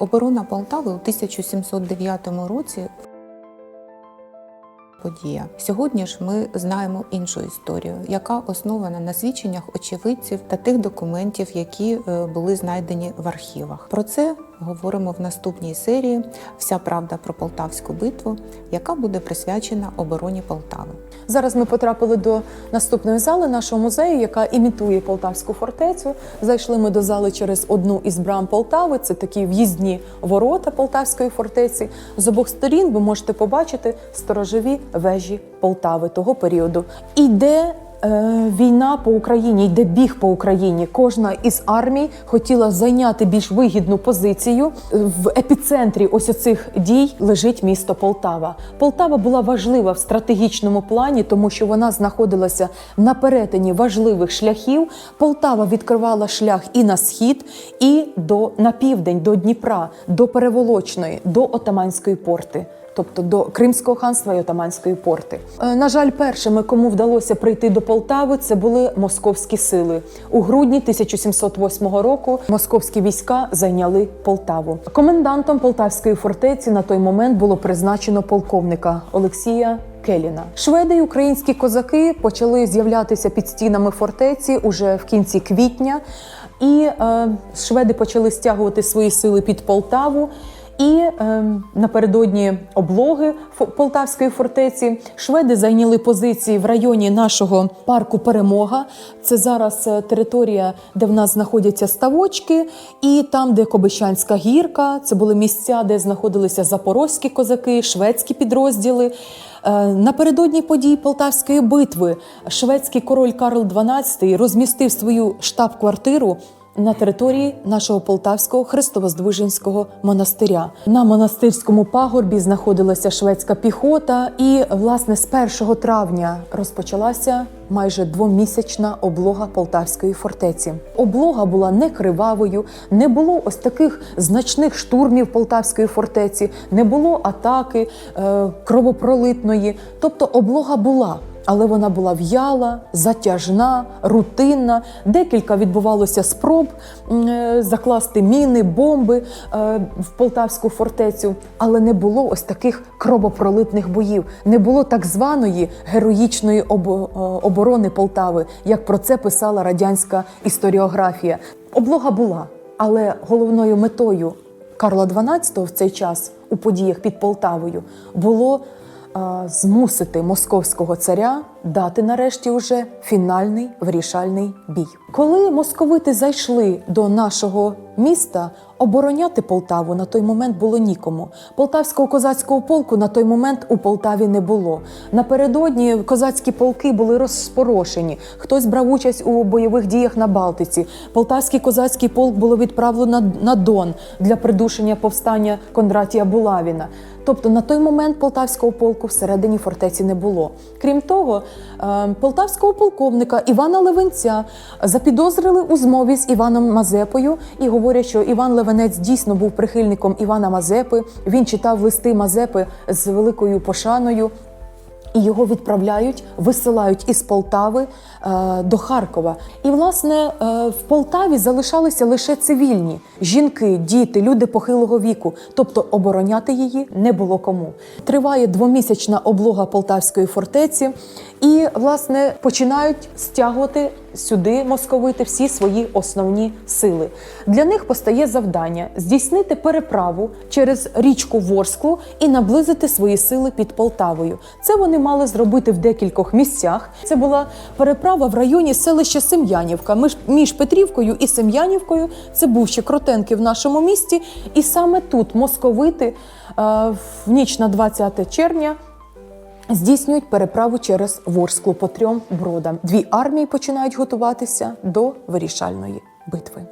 Оборона Полтави у 1709 році подія. Сьогодні ж ми знаємо іншу історію, яка основана на свідченнях очевидців та тих документів, які е, були знайдені в архівах. Про це говоримо в наступній серії Вся правда про Полтавську битву, яка буде присвячена обороні Полтави. Зараз ми потрапили до наступної зали нашого музею, яка імітує Полтавську фортецю. Зайшли ми до зали через одну із брам Полтави. Це такі в'їзні ворота Полтавської фортеці. З обох сторін ви можете побачити сторожові вежі Полтави того періоду. Іде е, війна по Україні, йде біг по Україні. Кожна із армій хотіла зайняти більш вигідну позицію. В епіцентрі ось оцих дій лежить місто Полтава. Полтава була важлива в стратегічному плані, тому що вона знаходилася на перетині важливих шляхів. Полтава відкривала шлях і на схід, і до на південь, до Дніпра, до Переволочної, до Отаманської порти тобто до Кримського ханства і Отаманської порти. Е, На жаль, першими, кому вдалося прийти до Полтави, це були московські сили. У грудні 1708 року московські війська зайняли Полтаву. Комендантом Полтавської фортеці на той момент було призначено полковника Олексія. Келіна шведи й українські козаки почали з'являтися під стінами фортеці уже в кінці квітня, і е, шведи почали стягувати свої сили під Полтаву. І е, напередодні облоги Полтавської фортеці шведи зайняли позиції в районі нашого парку Перемога. Це зараз е, територія, де в нас знаходяться ставочки, і там, де Кобищанська гірка, це були місця, де знаходилися запорозькі козаки, шведські підрозділи. Е, Напередодні подій Полтавської битви шведський король Карл XII розмістив свою штаб-квартиру на території нашого полтавського христовоздвиженського монастиря. На монастирському пагорбі знаходилася шведська піхота, і власне з 1 травня розпочалася майже двомісячна облога полтавської фортеці. Облога була не кривавою, не було ось таких значних штурмів полтавської фортеці, не було атаки е, кровопролитної. Тобто облога була. Але вона була в'яла, затяжна, рутинна. Декілька відбувалося спроб е, закласти міни, бомби е, в Полтавську фортецю, але не було ось таких кровопролитних боїв, не було так званої героїчної е, оборони Полтави, як про це писала радянська історіографія. Облога була, але головною метою Карла XII в цей час у подіях під Полтавою було змусити московського царя дати нарешті уже фінальний вирішальний бій. Коли московити зайшли до нашого міста, обороняти Полтаву на той момент було нікому. Полтавського козацького полку на той момент у Полтаві не було. Напередодні козацькі полки були розпорошені. Хтось брав участь у бойових діях на Балтиці. Полтавський козацький полк було відправлено на, Дон для придушення повстання Кондратія Булавіна. Тобто на той момент полтавського полку всередині фортеці не було. Крім того, полтавського полковника Івана Левенця запідозрили у змові з Іваном Мазепою і говорять, що Іван Левенець дійсно був прихильником Івана Мазепи. Він читав листи Мазепи з великою пошаною. І його відправляють, висилають із Полтави е, до Харкова. І, власне, е, в Полтаві залишалися лише цивільні жінки, діти, люди похилого віку. Тобто обороняти її не було кому. Триває двомісячна облога Полтавської фортеці, і, власне, починають стягувати сюди московити всі свої основні сили. Для них постає завдання здійснити переправу через річку Ворсклу і наблизити свої сили під Полтавою. Це вони мали зробити в декількох місцях. Це була переправа в районі селища Сем'янівка. Між Петрівкою і Сем'янівкою це був ще Кротенки в нашому місті. І саме тут московити е, в ніч на 20 червня здійснюють переправу через Ворсклу по трьом бродам. Дві армії починають готуватися до вирішальної битви.